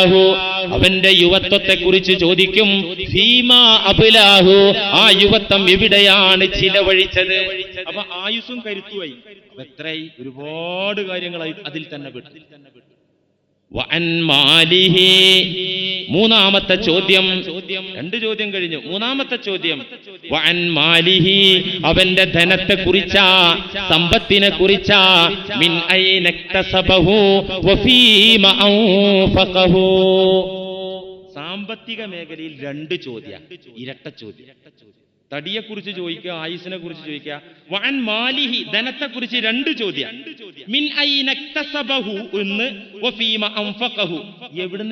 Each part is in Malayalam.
അബിലാഹു അവന്റെ യുവത്വത്തെ കുറിച്ച് ചോദിക്കും ഭീമാ അബ്ലാഹു ആ യുവത്വം എവിടെയാണ് ചിലവഴിച്ചത്? അപ്പൊ ആയുസും കരുത്തുമായി എത്രയായി ഒരുപാട് കാര്യങ്ങളായി അതിൽ തന്നെ മാലിഹി മൂന്നാമത്തെ ചോദ്യം. രണ്ട് ചോദ്യം കഴിഞ്ഞു. മൂന്നാമത്തെ ചോദ്യം. മാലിഹി. അവന്റെ ധനത്തെ കുറിച്ചാ സമ്പത്തിനെ കുറിച്ചാ. മിൻ സാമ്പത്തിക മേഖലയിൽ രണ്ട് ചോദ്യം. ഇരട്ട ചോദ്യം. തടിയെ കുറിച്ച് ചോദിക്കുക ആയുസിനെ കുറിച്ച് ചോദിക്കുക. വൻ മാലിഹി ധനത്തെ കുറിച്ച് രണ്ട് ചോദ്യം. മിൻ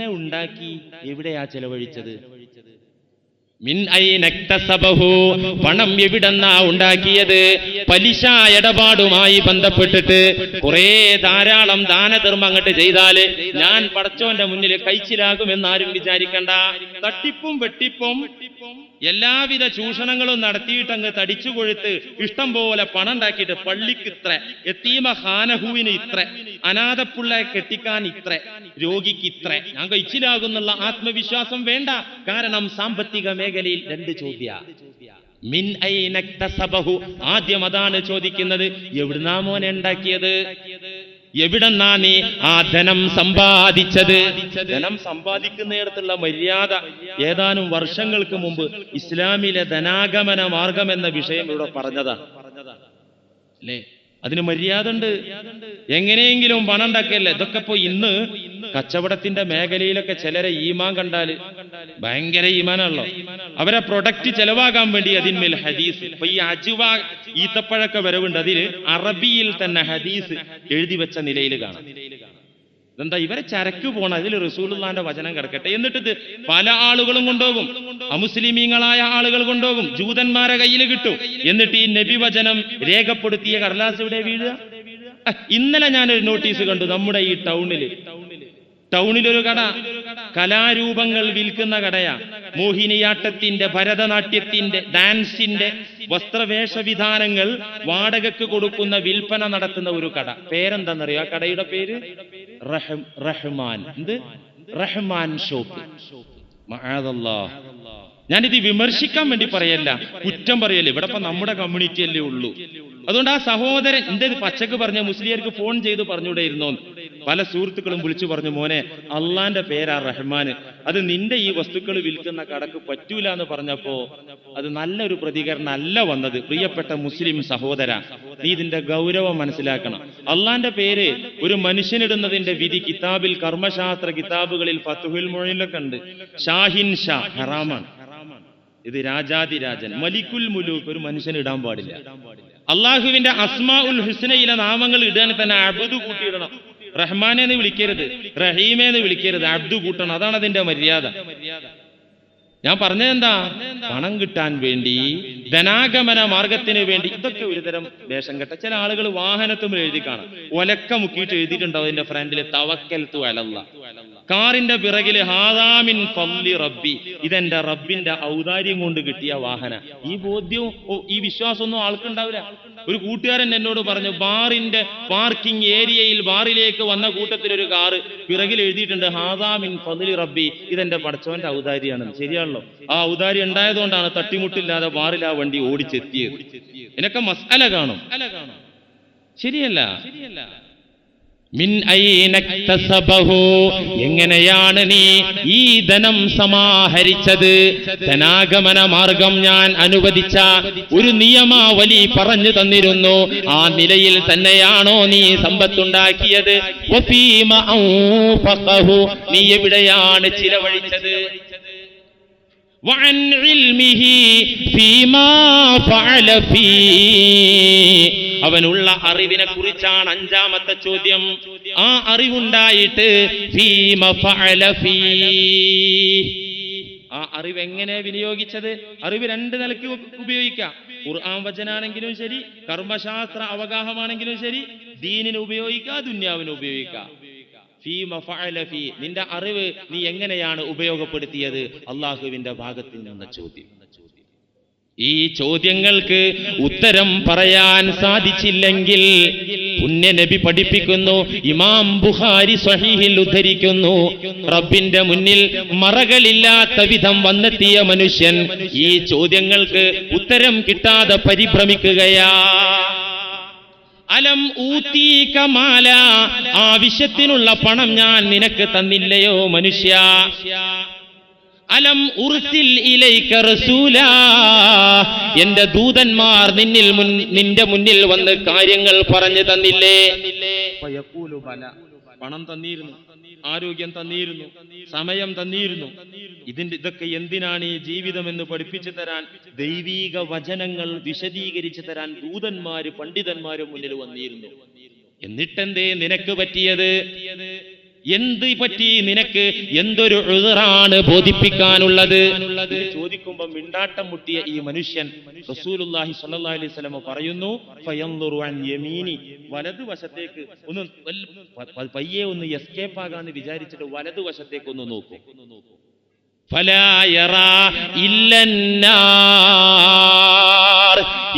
ഉണ്ടാക്കി എവിടെയാ ചെലവഴിച്ചത്? മിൻ പണം എവിടെന്നാ ഉണ്ടാക്കിയത്? പലിശ ഇടപാടുമായി ബന്ധപ്പെട്ടിട്ട് കുറെ ധാരാളം ദാനധർമ്മം അങ്ങോട്ട് ചെയ്താൽ ഞാൻ പടച്ചോന്റെ മുന്നിൽ കഴിച്ചിലാകുമെന്ന് ആരും വിചാരിക്കണ്ട. തട്ടിപ്പും വെട്ടിപ്പും എല്ലാവിധ ചൂഷണങ്ങളും നടത്തിയിട്ട് അങ്ങ് തടിച്ചു കൊഴുത്ത് ഇഷ്ടം പോലെ പണം ഉണ്ടാക്കിയിട്ട് പള്ളിക്ക് ഇത്ര എത്തീമ ഹാനഹുവിന് ഇത്ര അനാഥപ്പുള്ള കെട്ടിക്കാൻ ഇത്ര രോഗിക്ക് ഇത്ര. ഞാൻ കഴിച്ചിലാകുന്നുള്ള ആത്മവിശ്വാസം വേണ്ട. കാരണം സാമ്പത്തിക മേഖലയിൽ രണ്ട് ചോദ്യ. മിൻ ആദ്യം അതാണ് ചോദിക്കുന്നത് എവിടുന്നാ മോനെ ഉണ്ടാക്കിയത്? എവിടെന്നാ നീ ആ ധനം സമ്പാദിച്ചത്? ധനം സമ്പാദിക്കുന്നിടത്തുള്ള മര്യാദ ഏതാനും വർഷങ്ങൾക്ക് മുമ്പ് ഇസ്ലാമിലെ ധനാഗമന മാർഗം എന്ന വിഷയം ഇവിടെ പറഞ്ഞതാ അല്ലേ? അതിന് മര്യാദ ഉണ്ട്. എങ്ങനെയെങ്കിലും പണം ഉണ്ടാക്കിയല്ലേ? ഇതൊക്കെ ഇപ്പൊ ഇന്ന് കച്ചവടത്തിന്റെ മേഖലയിലൊക്കെ ചിലരെ ഈമാൻ കണ്ടാൽ ഭയങ്കര ഈമാനാണല്ലോ അവരെ പ്രൊഡക്റ്റ് ചെലവാകാൻ വേണ്ടി അതിന്മേൽ ഹദീസ്. ഇപ്പൊ ഈ അജുവ ഈത്തപ്പഴൊക്കെ വരവുണ്ട്. അതിൽ അറബിയിൽ തന്നെ ഹദീസ് എഴുതി വെച്ച നിലയിൽ കാണാം. ഇതെന്താ ഇവരെ ചരക്ക് പോണ അതിൽ റസൂലുള്ളാന്റെ വചനം കിടക്കട്ടെ. എന്നിട്ട് പല ആളുകളും കൊണ്ടുപോകും. അമുസ്ലിമീങ്ങളായ ആളുകൾ കൊണ്ടുപോകും. ജൂതന്മാരെ കയ്യിൽ കിട്ടും. എന്നിട്ട് ഈ നബി വചനം രേഖപ്പെടുത്തിയ കടലാസ് ഇവിടെ വീഴുക? ഇന്നലെ ഞാനൊരു നോട്ടീസ് കണ്ടു നമ്മുടെ ഈ ടൗണിൽ. ഒരു കട. കലാരൂപങ്ങൾ വിൽക്കുന്ന കടയാ. മോഹിനിയാട്ടത്തിന്റെ ഭരതനാട്യത്തിന്റെ ഡാൻസിന്റെ വസ്ത്രവേഷവിധാനങ്ങൾ വാടകയ്ക്ക് കൊടുക്കുന്ന വിൽപ്പന നടത്തുന്ന ഒരു കട. പേരെന്താണെന്നറിയോ ആ കടയുടെ പേര്? റഹം റഹ്മാൻ. എന്ത്? റഹ്മാൻ ഷോപ്പ്. ഞാനിത് വിമർശിക്കാൻ വേണ്ടി പറയല്ല. കുറ്റം പറയല്ല? ഇവിടെ ഇപ്പൊ നമ്മുടെ കമ്മ്യൂണിറ്റി അല്ലേ ഉള്ളൂ. അതുകൊണ്ട് ആ സഹോദരൻ എന്റെ പച്ചക്ക് പറഞ്ഞ മുസ്ലിയർക്ക് ഫോൺ ചെയ്ത് പറഞ്ഞുകൂടെയിരുന്നോ പല സുഹൃത്തുക്കളും വിളിച്ചു പറഞ്ഞു മോനെ അള്ളാന്റെ പേരാ റഹ്മാന് അത് നിന്റെ ഈ വസ്തുക്കൾ വിൽക്കുന്ന കടക്ക് പറ്റൂല എന്ന് പറഞ്ഞപ്പോ അത് നല്ലൊരു പ്രതികരണം അല്ല വന്നത്. പ്രിയപ്പെട്ട മുസ്ലിം സഹോദര നീ ഇതിന്റെ ഗൗരവം മനസ്സിലാക്കണം. അള്ളാന്റെ പേര് ഒരു മനുഷ്യനിടുന്നതിന്റെ വിധി കിതാബിൽ കർമ്മശാസ്ത്ര കിതാബുകളിൽ ഫത്തുഹിൽ മൊഴിലൊക്കെ ഉണ്ട്. ഷാഹിൻ ഷാ ഹറാമാണ്. ഇത് രാജാതിരാജൻ മലിക്കുൽ മുലൂക്ക് ഒരു മനുഷ്യൻ ഇടാൻ പാടില്ല. അള്ളാഹുവിന്റെ അസ്മാ ഉൽ ഹുസ്നയിലെ നാമങ്ങൾ ഇടാൻ തന്നെ അബ്ദു കൂട്ടിയിടണം. റഹ്മാനെ എന്ന് വിളിക്കരുത്. റഹീമെ എന്ന് വിളിക്കരുത്. അബ്ദു കൂട്ടണം. അതാണ് അതിന്റെ മര്യാദ. ഞാൻ പറഞ്ഞതെന്താ പണം കിട്ടാൻ വേണ്ടി ധനാഗമന മാർഗത്തിന് വേണ്ടി ഇതൊക്കെ ഒരുതരം വേഷം കെട്ട ചില ആളുകൾ വാഹനത്തും എഴുതി കാണാം. ഒലക്ക മുക്കിയിട്ട് എഴുതിയിട്ടുണ്ടാവും അതിന്റെ ഫ്രണ്ടിൽ. തവക്കൽ തു അലല്ല കാറിന്റെ പിറകിൽ ഹാദാമിൻ പള്ളി റബ്ബി. ഇതെന്റെ റബ്ബിന്റെ ഔദാര്യം കൊണ്ട് കിട്ടിയ വാഹന. ഈ ബോധ്യവും ഈ വിശ്വാസമൊന്നും ആൾക്കുണ്ടാവില്ല. ഒരു കൂട്ടുകാരൻ എന്നോട് പറഞ്ഞു ബാറിന്റെ പാർക്കിംഗ് ഏരിയയിൽ ബാറിലേക്ക് വന്ന കൂട്ടത്തിൽ ഒരു കാറ് പിറകിൽ എഴുതിയിട്ടുണ്ട് ഹാദാമിൻ പള്ളി റബ്ബി. ഇതെന്റെ പടച്ചവന്റെ ഔദാര്യാണ് ശരിയാണല്ലോ. ആ ഔദാര്യം ഉണ്ടായതുകൊണ്ടാണ് തട്ടിമുട്ടില്ലാതെ ബാറിൽ ആ വണ്ടി ഓടിച്ചെത്തിയത്. ഇതിനൊക്കെ മസാല കാണും. ശരിയല്ല. ഐനക്തസബഹു എങ്ങനെയാണ് നീ ഈ ധനം സമാഹരിച്ചത് ധനാഗമന മാർഗം ഞാൻ അനുവദിച്ച ഒരു നിയമാവലി പറഞ്ഞു തന്നിരുന്നു ആ നിലയിൽ തന്നെയാണോ നീ സമ്പത്തുണ്ടാക്കിയത് വഫീമ ഔഫഖഹു നീ എവിടെയാണ് ചിലവഴിച്ചത് وعن علمه فيما فعل فيه അവനുള്ള അറിവിനെ കുറിച്ചാണ് അഞ്ചാമത്തെ ചോദ്യം. ആ അറിവുണ്ടായിട്ട്. ആ അറിവ് എങ്ങനെ വിനിയോഗിച്ചത്? അറിവ് രണ്ട് നിലയ്ക്ക് ഉപയോഗിക്കാം. ഖുർആൻ വചനാണെങ്കിലും ശരി കർമ്മശാസ്ത്ര അവഗാഹമാണെങ്കിലും ശരി ദീനിന് ഉപയോഗിക്കാം ദുന്യാവിന് ഉപയോഗിക്കാം. നിന്റെ അറിവ് നീ എങ്ങനെയാണ് ഉപയോഗപ്പെടുത്തിയത്? അള്ളാഹുവിന്റെ ഭാഗത്തിൽ നിന്ന ചോദ്യം. ഈ ചോദ്യങ്ങൾക്ക് ഉത്തരം പറയാൻ സാധിച്ചില്ലെങ്കിൽ പുണ്യനബി പഠിപ്പിക്കുന്നു ഇമാം ബുഹാരി സഹീഹിൽ ഉദ്ധരിക്കുന്നു. റബ്ബിന്റെ മുന്നിൽ മറകളില്ലാത്ത വിധം വന്നെത്തിയ മനുഷ്യൻ ഈ ചോദ്യങ്ങൾക്ക് ഉത്തരം കിട്ടാതെ പരിഭ്രമിക്കുകയാ. അലം ഊത്തീ കമാല ആവശ്യത്തിനുള്ള പണം ഞാൻ നിനക്ക് തന്നില്ലയോ മനുഷ്യ. അലം ഉർസിൽ ഇലൈക റസൂല. എന്റെ ദൂതന്മാർ നിന്നിൽ മുൻ നിന്റെ മുന്നിൽ വന്ന് കാര്യങ്ങൾ പറഞ്ഞു തന്നില്ലേ. പണം തന്നിരുന്നു ആരോഗ്യം തന്നിരുന്നു സമയം തന്നിരുന്നു. ഇതിന്റെ ഇതൊക്കെ എന്തിനാണ് ഈ ജീവിതം എന്ന് പഠിപ്പിച്ചു തരാൻ ദൈവീക വചനങ്ങൾ വിശദീകരിച്ചു തരാൻ ദൂതന്മാര് പണ്ഡിതന്മാരും മുന്നിൽ വന്നിരുന്നു. എന്നിട്ടെന്തേ നിനക്ക് പറ്റിയത്? എന്ത് പറ്റി നിനക്ക്? എന്തൊരു എഴുതറാണ് ബോധിപ്പിക്കാനുള്ളത്? ചോദിക്കുമ്പോൾ ചോദിക്കുമ്പോ മിണ്ടാട്ടം മുട്ടിയ ഈ മനുഷ്യൻ അലൈഹി പറയുന്നു യമീനി. വലതുവശത്തേക്ക് ഒന്ന് പയ്യെ ഒന്ന് എസ്കേപ്പ് ആകാന്ന് വിചാരിച്ചിട്ട് വലതുവശത്തേക്ക് ഒന്ന് നോക്കും.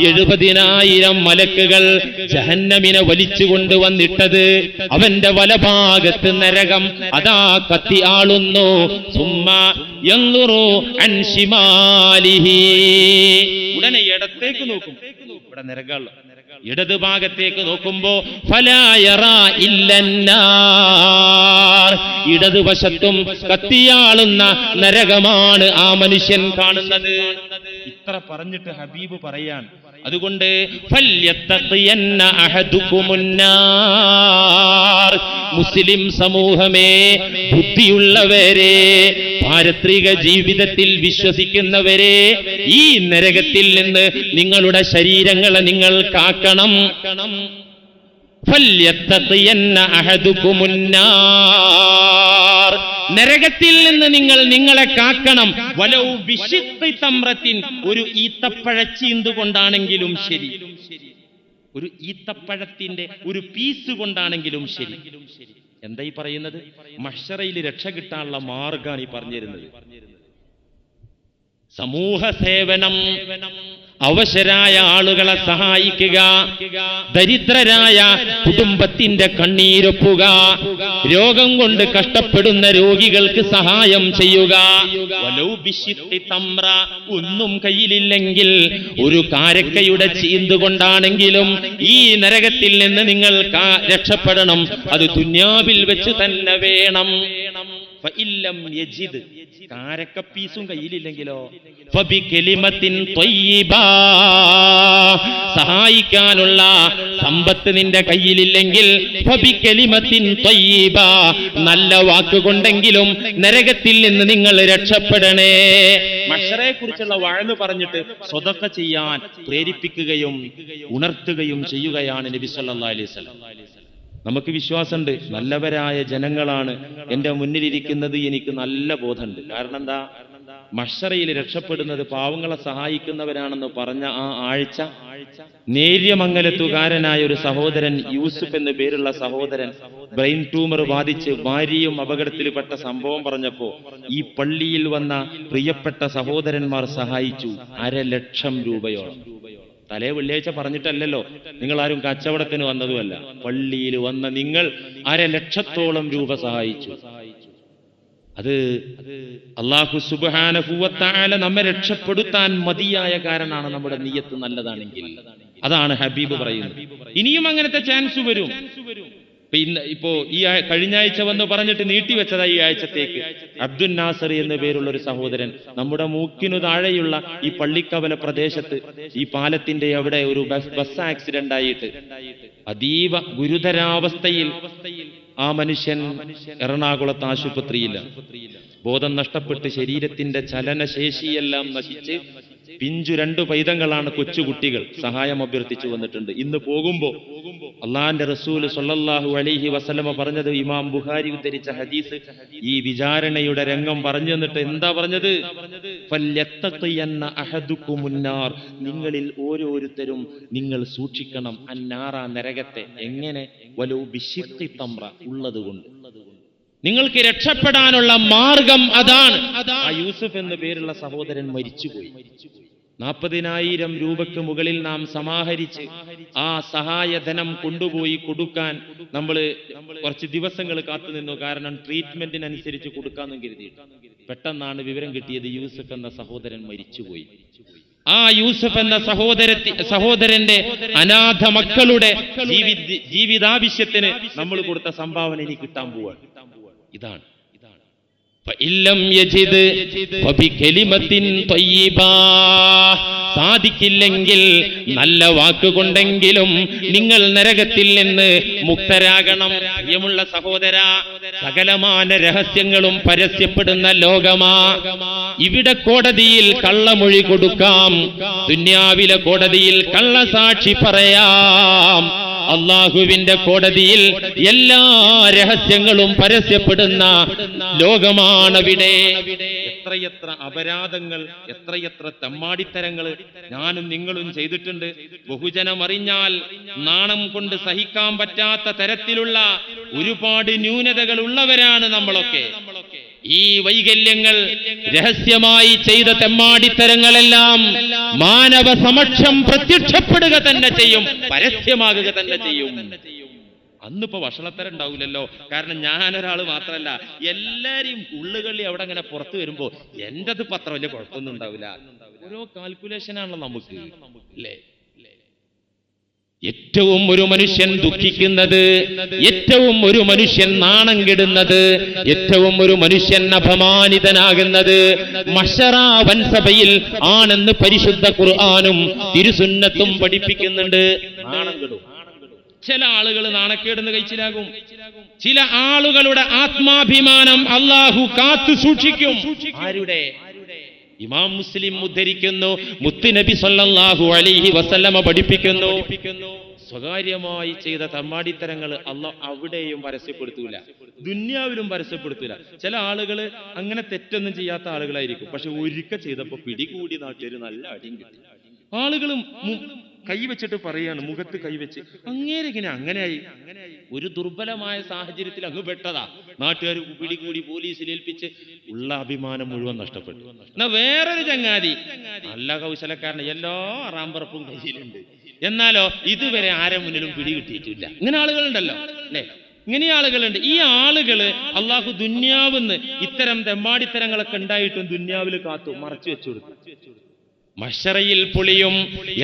എഴുപതിനായിരം മലക്കുകൾ ജഹന്നമിനെ വലിച്ചു കൊണ്ടുവന്നിട്ടത് അവന്റെ വലഭാഗത്ത് നരകം അതാ കത്തി ആളുന്നു. സുമ്മ എന്നുറു അൻഷിമാലിഹി. ഉടനെ ഇടത്തേക്ക് നോക്കും. ഇവിടെ നരകമുള്ള ഇടത് ഭാഗത്തേക്ക് നോക്കുമ്പോ ഇടതുവശത്തും കത്തിയാളുന്ന നരകമാണ് ആ മനുഷ്യൻ കാണുന്നത്. ഇത്ര പറഞ്ഞിട്ട് ഹബീബ് പറയാൻ അതുകൊണ്ട്. മുസ്ലിം സമൂഹമേ ബുദ്ധിയുള്ളവരെ പാരത്രിക ജീവിതത്തിൽ വിശ്വസിക്കുന്നവരെ ഈ നരകത്തിൽ നിന്ന് നിങ്ങളുടെ ശരീരങ്ങളെ നിങ്ങൾ കാക്കണം ഫല്യത്തഖിയന്ന അഹദുക്കുമുന്നാർ. നരകത്തിൽ നിന്ന് നിങ്ങൾ നിങ്ങളെ കാക്കണം. വലൗ ബിശിഖ്ഖി തമ്രത്തിൻ ഒരു ഈത്തപ്പഴച്ചീന്ത് കൊണ്ടാണെങ്കിലും ശരി. ഒരു ഈത്തപ്പഴത്തിന്റെ ഒരു പീസ് കൊണ്ടാണെങ്കിലും ശരി. എന്താ ഈ പറയുന്നത്? മഷറയിൽ രക്ഷ കിട്ടാനുള്ള മാർഗാണ് ഈ പറഞ്ഞിരുന്നത്. സമൂഹ സേവനം അവശരായ ആളുകളെ സഹായിക്കുക. ദരിദ്രരായ കുടുംബത്തിന്റെ കണ്ണീരൊപ്പുക. രോഗം കൊണ്ട് കഷ്ടപ്പെടുന്ന രോഗികൾക്ക് സഹായം ചെയ്യുക. ഒന്നും കയ്യിലില്ലെങ്കിൽ ഒരു കാരക്കയുടെ ചീന്തുകൊണ്ടാണെങ്കിലും ഈ നരകത്തിൽ നിന്ന് നിങ്ങൾ രക്ഷപ്പെടണം. അത് തുന്യാവിൽ വെച്ച് തന്നെ വേണം. ഫഇല്ലം യജിദ് കാരക്ക പീസും കയ്യിലില്ലെങ്കിലോ. സഹായിക്കാനുള്ള സമ്പത്ത് നിന്റെ കയ്യിലില്ലെങ്കിൽ. നല്ല വാക്കുകൊണ്ടെങ്കിലും നരകത്തിൽ നിന്ന് നിങ്ങൾ രക്ഷപ്പെടണേ മഷറെ കുറിച്ചുള്ള വഴന്ന് പറഞ്ഞിട്ട് സ്വതക്ക ചെയ്യാൻ പ്രേരിപ്പിക്കുകയും ഉണർത്തുകയും ചെയ്യുകയാണ് നബി അലൈഹി വസല്ലം നമുക്ക് വിശ്വാസമുണ്ട്. നല്ലവരായ ജനങ്ങളാണ് എന്റെ മുന്നിലിരിക്കുന്നത്. എനിക്ക് നല്ല ബോധമുണ്ട്. കാരണം എന്താ? മഷറയിൽ രക്ഷപ്പെടുന്നത് പാവങ്ങളെ സഹായിക്കുന്നവരാണെന്ന് പറഞ്ഞ ആ ആഴ്ച നേര്യമംഗലത്തുകാരനായ ഒരു സഹോദരൻ യൂസുഫ് എന്ന പേരുള്ള സഹോദരൻ ബ്രെയിൻ ട്യൂമർ ബാധിച്ച് ഭാര്യയും അപകടത്തിൽപ്പെട്ട സംഭവം പറഞ്ഞപ്പോ ഈ പള്ളിയിൽ വന്ന പ്രിയപ്പെട്ട സഹോദരന്മാർ സഹായിച്ചു. അരലക്ഷം രൂപയോളം. തലേ വെള്ളിയാഴ്ച പറഞ്ഞിട്ടല്ലല്ലോ. നിങ്ങൾ ആരും കച്ചവടത്തിന് വന്നതുമല്ല. പള്ളിയിൽ വന്ന നിങ്ങൾ അരലക്ഷത്തോളം രൂപ സഹായിച്ചു. അത് അള്ളാഹു സുബാനഹുവത്താല നമ്മെ രക്ഷപ്പെടുത്താൻ മതിയായ കാരണമാണ് നമ്മുടെ നീയത്ത് നല്ലതാണെങ്കിൽ. അതാണ് ഹബീബ് പറയുന്നത്. ഇനിയും അങ്ങനത്തെ ചാൻസ് വരും. ഇന്ന് ഇപ്പോ ഈ കഴിഞ്ഞ ആഴ്ച വന്ന് പറഞ്ഞിട്ട് നീട്ടിവെച്ചതാ ഈ ആഴ്ചത്തേക്ക്. അബ്ദുൽ നാസർ എന്ന പേരുള്ള ഒരു സഹോദരൻ നമ്മുടെ മൂക്കിനു താഴെയുള്ള ഈ പള്ളിക്കവല പ്രദേശത്ത് ഈ പാലത്തിന്റെ അവിടെ ഒരു ബസ് ബസ് ആക്സിഡന്റ് ആയിട്ട് അതീവ ഗുരുതരാവസ്ഥയിൽ ആ മനുഷ്യൻ എറണാകുളത്ത് ആശുപത്രിയില്ല. ബോധം നഷ്ടപ്പെട്ട് ശരീരത്തിന്റെ ചലനശേഷിയെല്ലാം നശിച്ച് പിഞ്ചു രണ്ടു പൈതങ്ങളാണ് കൊച്ചുകുട്ടികൾ. സഹായം അഭ്യർത്ഥിച്ചു വന്നിട്ടുണ്ട്. ഇന്ന് പോകുമ്പോ അള്ളാന്റെ റസൂൽ സൊല്ലാഹു അലൈഹി വസലമ പറഞ്ഞത് ഇമാം ബുഹാരി ഉദ്ധരിച്ച ഹദീസ്. ഈ വിചാരണയുടെ രംഗം പറഞ്ഞു തന്നിട്ട് എന്താ പറഞ്ഞത്. നിങ്ങളിൽ ഓരോരുത്തരും നിങ്ങൾ സൂക്ഷിക്കണം അന്നാറ നരകത്തെ. എങ്ങനെ? വലു ബിശിഖി തമ്ര ഉള്ളതുകൊണ്ട് നിങ്ങൾക്ക് രക്ഷപ്പെടാനുള്ള മാർഗം അതാണ്. ആ യൂസുഫ് എന്ന പേരുള്ള സഹോദരൻ മരിച്ചുപോയി. നാൽപ്പതിനായിരം രൂപയ്ക്ക് മുകളിൽ നാം സമാഹരിച്ച് ആ സഹായധനം കൊണ്ടുപോയി കൊടുക്കാൻ നമ്മൾ കുറച്ച് ദിവസങ്ങൾ കാത്തുനിന്നു കാരണം ട്രീറ്റ്മെന്റിനനുസരിച്ച് കൊടുക്കാമെന്നും കരുതി പെട്ടെന്നാണ് വിവരം കിട്ടിയത് യൂസഫ് എന്ന സഹോദരൻ മരിച്ചുപോയി. ആ യൂസഫ് എന്ന സഹോദരത്തി സഹോദരന്റെ അനാഥ മക്കളുടെ ജീവിത ജീവിതാവശ്യത്തിന് നമ്മൾ കൊടുത്ത സംഭാവന ഇനി കിട്ടാൻ പോവാണ്. ഇതാണ്. സാധിക്കില്ലെങ്കിൽ നല്ല വാക്കുകൊണ്ടെങ്കിലും നിങ്ങൾ നരകത്തിൽ നിന്ന് മുക്തരാകണം. പ്രിയമുള്ള സഹോദര സകലമാന രഹസ്യങ്ങളും പരസ്യപ്പെടുന്ന ലോകമാ. ഇവിടെ കോടതിയിൽ കള്ളമൊഴി കൊടുക്കാം. ദുന്യാവിലെ കോടതിയിൽ കള്ളസാക്ഷി പറയാം. അള്ളാഹുവിന്റെ കോടതിയിൽ എല്ലാ രഹസ്യങ്ങളും പരസ്യപ്പെടുന്ന ലോകമാണവിടെ. എത്രയെത്ര അപരാധങ്ങൾ എത്രയെത്ര തമ്മാടിത്തരങ്ങൾ ഞാനും നിങ്ങളും ചെയ്തിട്ടുണ്ട്. ബഹുജനം അറിഞ്ഞാൽ നാണം കൊണ്ട് സഹിക്കാൻ പറ്റാത്ത തരത്തിലുള്ള ഒരുപാട് ന്യൂനതകൾ ഉള്ളവരാണ് നമ്മളൊക്കെ. ഈ വൈകല്യങ്ങൾ രഹസ്യമായി ചെയ്ത തെമ്മാടിത്തരങ്ങളെല്ലാം മാനവ സമക്ഷം പ്രത്യക്ഷപ്പെടുക തന്നെ ചെയ്യും പരസ്യമാകുക തന്നെ ചെയ്യും. അന്നിപ്പോ വഷളത്തരം ഉണ്ടാവില്ലല്ലോ കാരണം ഞാനൊരാൾ മാത്രമല്ല എല്ലാരെയും ഉള്ളുകളി അവിടെ അങ്ങനെ പുറത്തു വരുമ്പോ എന്റത് പത്ര വലിയ കുഴപ്പമൊന്നും ഉണ്ടാവില്ല. ഓരോ കാൽക്കുലേഷൻ ആണല്ലോ നമുക്ക്. അല്ലേ? ഏറ്റവും ഒരു മനുഷ്യൻ ദുഃഖിക്കുന്നത് ഏറ്റവും ഒരു മനുഷ്യൻ നാണം കെടുന്നത് ഏറ്റവും ഒരു മനുഷ്യൻ അപമാനിതനാകുന്നത് മഷറ വൻസഭയിൽ ആണെന്ന് പരിശുദ്ധ ഖുർആാനും തിരുസുന്നത്തും പഠിപ്പിക്കുന്നുണ്ട്. ചില ആളുകൾ നാണക്കേടുന്ന് കഴിച്ചിലാകും ചില ആളുകളുടെ ആത്മാഭിമാനം അള്ളാഹു കാത്തു സൂക്ഷിക്കും. ആരുടെ? ഇമാം മുസ്ലിം ഉദ്ധരിക്കുന്നു മുത്തുനബി സല്ലല്ലാഹു അലൈഹി വസല്ലമ പഠിപ്പിക്കുന്നു. സ്വകാര്യമായി ചെയ്ത തമ്മാടിത്തരങ്ങൾ അല്ല അവിടെയും പരസ്യപ്പെടുത്തൂല ദുന്യാവിലും പരസ്യപ്പെടുത്തൂല. ചില ആളുകൾ അങ്ങനെ തെറ്റൊന്നും ചെയ്യാത്ത ആളുകളായിരിക്കും. പക്ഷെ ഒരിക്കൽ ചെയ്തപ്പോ പിടികൂടി നാട്ടുകാർ നല്ല അടിയും കിട്ടി. ആളുകളും കൈവച്ചിട്ട് പറയാണ് മുഖത്ത് കൈവച്ച്. അങ്ങേരെ ഇങ്ങനെ അങ്ങനെയായി. ഒരു ദുർബലമായ സാഹചര്യത്തിൽ അങ്ങ് പെട്ടതാ. നാട്ടുകാർ പിടികൂടി പോലീസിൽ ഏൽപ്പിച്ച് ഉള്ള അഭിമാനം മുഴുവൻ നഷ്ടപ്പെട്ടു. എന്നാ വേറൊരു ചങ്ങാതി. നല്ല കൗശലക്കാരൻ എല്ലാ റാമ്പറപ്പും കയ്യിലുണ്ട്. എന്നാലോ ഇതുവരെ ആരെ മുന്നിലും പിടി കിട്ടിയിട്ടില്ല ഇങ്ങനെ ആളുകളുണ്ടല്ലോ അല്ലേ? ഇങ്ങനെ ആളുകളുണ്ട്. ഈ ആളുകൾ അള്ളാഹു ദുന്യാവെന്ന് ഇത്തരം തെമ്മാടിത്തരങ്ങളൊക്കെ ഉണ്ടായിട്ടും ദുന്യാവിൽ കാത്തു മറച്ചു വെച്ചു കൊടുക്കും മഷറയിൽ പുളിയും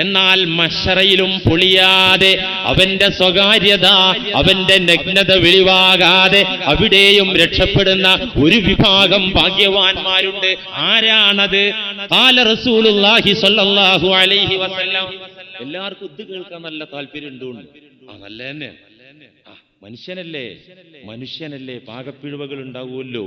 എന്നാൽ മഷറയിലും പുളിയാതെ അവന്റെ സ്വകാര്യത അവന്റെ നഗ്നത വെളിവാകാതെ അവിടെയും രക്ഷപ്പെടുന്ന ഒരു വിഭാഗം ഭാഗ്യവാന്മാരുണ്ട്. ആരാണത്? റസൂലുള്ളാഹി സ്വല്ലല്ലാഹു അലൈഹി വസല്ലം. എല്ലാവർക്കും ഇത് കേൾക്കാൻ നല്ല താല്പര്യം ഉണ്ടോണ്ട് ആ നല്ല തന്നെ ആ മനുഷ്യനല്ലേ? മനുഷ്യനല്ലേ? പാകപ്പിഴവുകൾ ഉണ്ടാവുമല്ലോ.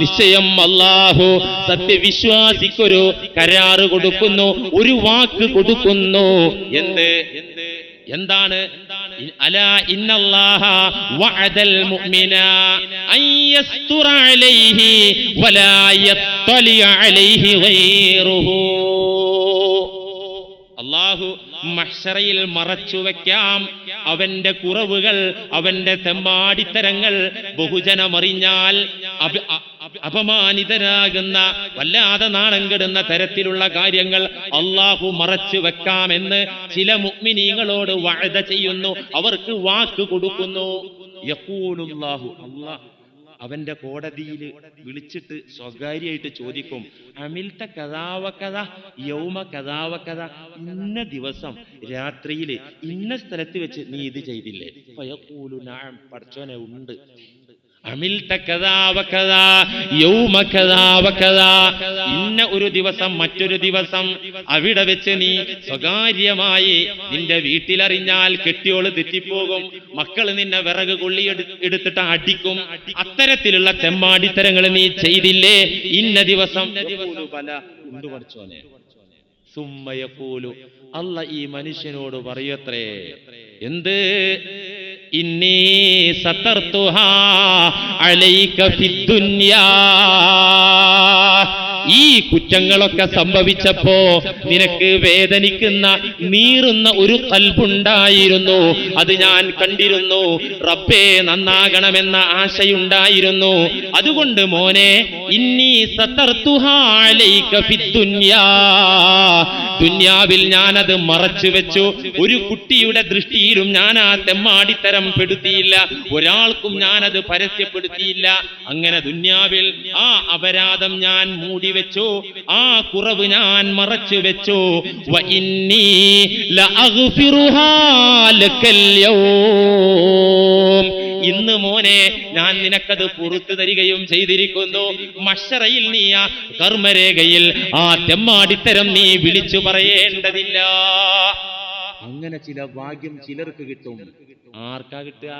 നിശ്ചയം അല്ലാഹു സത്യവിശ്വാസിക്കൊരു കരാറ് കൊടുക്കുന്നു ഒരു വാക്ക് കൊടുക്കുന്നു. എന്ത്? എന്താണ്? അലാ ഇന്നല്ലാഹ വഅദൽ മുഅ്മിന. അലൈഹി വലാ യത്തലി അലൈഹി ഗൈറുഹു. അള്ളാഹു മഷറയിൽ മറച്ചു വയ്ക്കാം. അവന്റെ കുറവുകൾ അവന്റെ തെമ്മാടിത്തരങ്ങൾ ബഹുജനമറിഞ്ഞാൽ അപമാനിതരാകുന്ന വല്ലാതെ നാണം കെടുന്ന തരത്തിലുള്ള കാര്യങ്ങൾ അള്ളാഹു മറച്ചു വെക്കാമെന്ന് ചില മുഗ്മിനീങ്ങളോട് വഴുത ചെയ്യുന്നു. അവർക്ക് വാക്ക് കൊടുക്കുന്നു. യഖൂലുല്ലാഹു അള്ളാഹ് അവന്റെ കോടതിയിൽ വിളിച്ചിട്ട് സ്വകാര്യമായിട്ട് ചോദിക്കും അമിൽത്ത കഥാവക്കഥ യൗമ കഥാവക്കഥ ഇന്ന ദിവസം രാത്രിയിൽ ഇന്ന സ്ഥലത്ത് വെച്ച് നീ ഇത് ചെയ്തില്ലേ? ഫയഖൂലു നഅം പടച്ചോനെ ഉണ്ട്. ഇന്ന ഒരു ദിവസം മറ്റൊരു ദിവസം അവിടെ വെച്ച് നീ സ്വകാര്യമായി നിന്റെ വീട്ടിലറിഞ്ഞാൽ കെട്ടിയോൾ തെറ്റിപ്പോകും. മക്കൾ നിന്നെ വിറക് കൊള്ളി എടുത്തിട്ട് അടിക്കും. അത്തരത്തിലുള്ള തെമ്മാടിത്തരങ്ങൾ നീ ചെയ്തില്ലേ? ഇന്ന ദിവസം. പഠിച്ചോനെ സുമ്മയക്കൂലു അല്ല ഈ മനുഷ്യനോട് പറയത്രേ എന്ത്? ഇന്നീ ഫിദ്ദുന്യാ ഈ കുറ്റങ്ങളൊക്കെ സംഭവിച്ചപ്പോ നിനക്ക് വേദനിക്കുന്ന നീറുന്ന ഒരു കൽബുണ്ടായിരുന്നു അത് ഞാൻ കണ്ടിരുന്നു. റബ്ബേ നന്നാകണമെന്ന ആശയുണ്ടായിരുന്നു. അതുകൊണ്ട് മോനെ ഇന്നി. ദുന്യാവിൽ ഞാനത് മറച്ചു വെച്ചു. ഒരു കുട്ടിയുടെ ദൃഷ്ടിയിലും ഞാൻ ആ തെമ്മാടിത്തരം പെടുത്തിയില്ല. ഒരാൾക്കും ഞാനത് പരസ്യപ്പെടുത്തിയില്ല. അങ്ങനെ ദുന്യാവിൽ ആ അപരാധം ഞാൻ മൂടി വെച്ചു? ആ കുറവ് ഞാൻ മറച്ചു വെച്ചു. ഇന്ന് മോനെ ഞാൻ നിനക്കത് പുറത്തു തരികയും ചെയ്തിരിക്കുന്നു. മഷറയിൽ നീ ആ കർമ്മരേഖയിൽ ആ തെമ്മാടിത്തരം നീ വിളിച്ചു പറയേണ്ടതില്ല. അങ്ങനെ ചില ഭാഗ്യം ചിലർക്ക് കിട്ടും. ആർക്കാ കിട്ടുക?